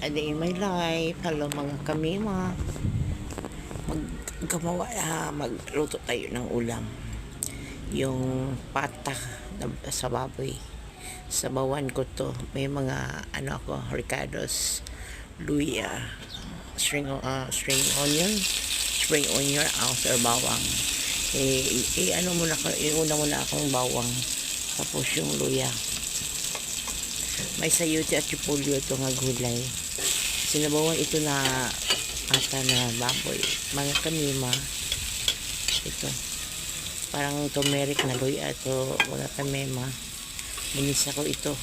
a day in my life. Hello mga kamima. Mag gumawa, ah, magluto tayo ng ulam. Yung pata na, sa baboy. Sabawan ko to. May mga ano ako, ricados, luya, string, ah, string onion, spring onion, ounce or bawang. Eh, eh, ano muna iuna muna akong bawang. Tapos yung luya. May sayuti at chipolyo ito nga gulay. Sinabawan ito na ata na baboy. Mga kamima. Ito. Parang turmeric na luya ito. Wala kamema. Minisa ko ito.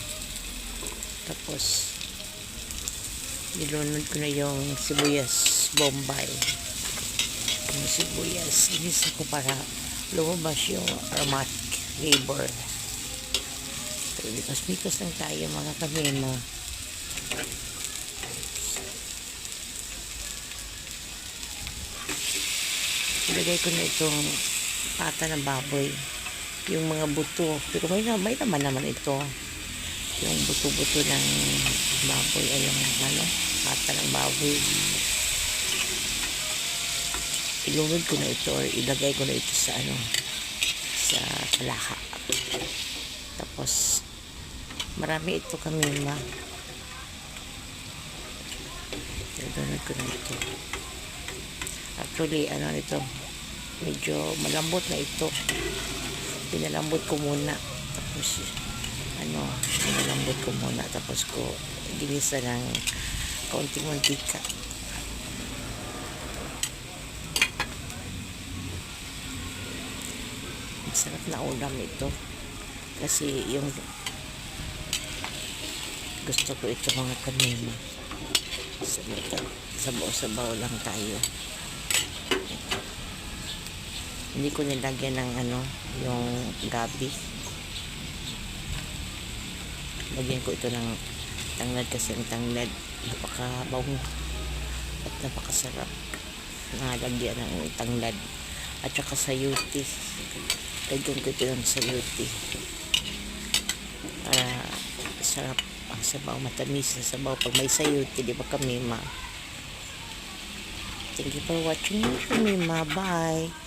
Tapos, nilunod ko na yung sibuyas bombay. Yung sibuyas. Inisa ko para lumabas yung aromatic flavor. So, mikos-mikos lang tayo mga kamema. Ilagay ko na itong pata ng baboy. Yung mga buto. Pero may, may naman naman ito. Yung buto-buto ng baboy. Ay, yung ano, pata ng baboy. Ilunod ko na ito or ilagay ko na ito sa ano, sa palaka. Tapos, marami ito kami ma. Ilunod ko na ito. Actually, ano nito, medyo malambot na ito. Pinalambot ko muna. Tapos, ano, pinalambot ko muna. Tapos ko, ginisa ng kaunting mantika. Masarap na ulam ito. Kasi yung gusto ko ito mga kanina. Sabaw-sabaw lang tayo. Hindi ko nilagyan ng ano, yung gabi. Lagyan ko ito ng tanglad kasi ang tanglad napakabango at napakasarap nalagyan ng tanglad at saka sayuti lagyan ko ito ng sayuti para sarap ang sabaw matamis na sabaw. Pag may sayuti di ba kamima? Thank you for watching. Me bye